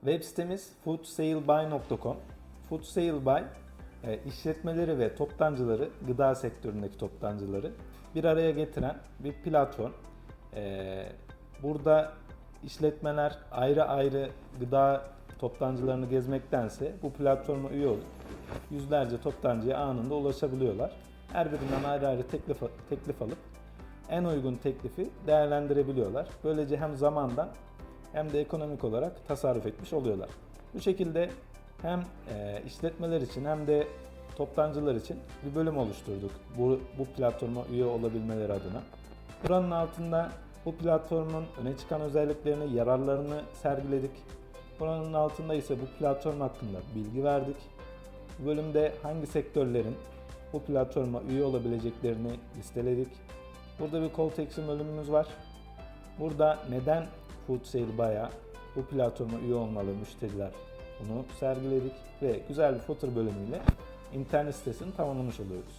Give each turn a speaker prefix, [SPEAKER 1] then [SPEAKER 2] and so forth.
[SPEAKER 1] Web sitemiz foodsalebuy.com. Foodsalebuy e, işletmeleri ve toptancıları, gıda sektöründeki toptancıları bir araya getiren bir platform. E, Burada işletmeler ayrı ayrı gıda toptancılarını gezmektense bu platforma üye olup yüzlerce toptancıya anında ulaşabiliyorlar. Her birinden ayrı ayrı teklif, teklif alıp en uygun teklifi değerlendirebiliyorlar. Böylece hem zamandan hem de ekonomik olarak tasarruf etmiş oluyorlar. Bu şekilde hem e, işletmeler için hem de toptancılar için bir bölüm oluşturduk bu, bu platforma üye olabilmeleri adına. Buranın altında bu platformun öne çıkan özelliklerini, yararlarını sergiledik. Buranın altında ise bu platform hakkında bilgi verdik. Bu bölümde hangi sektörlerin bu platforma üye olabileceklerini listeledik. Burada bir call to action bölümümüz var. Burada neden Food Sale Buy'a bu platforma üye olmalı müşteriler bunu sergiledik ve güzel bir footer bölümüyle internet sitesini tamamlamış oluyoruz.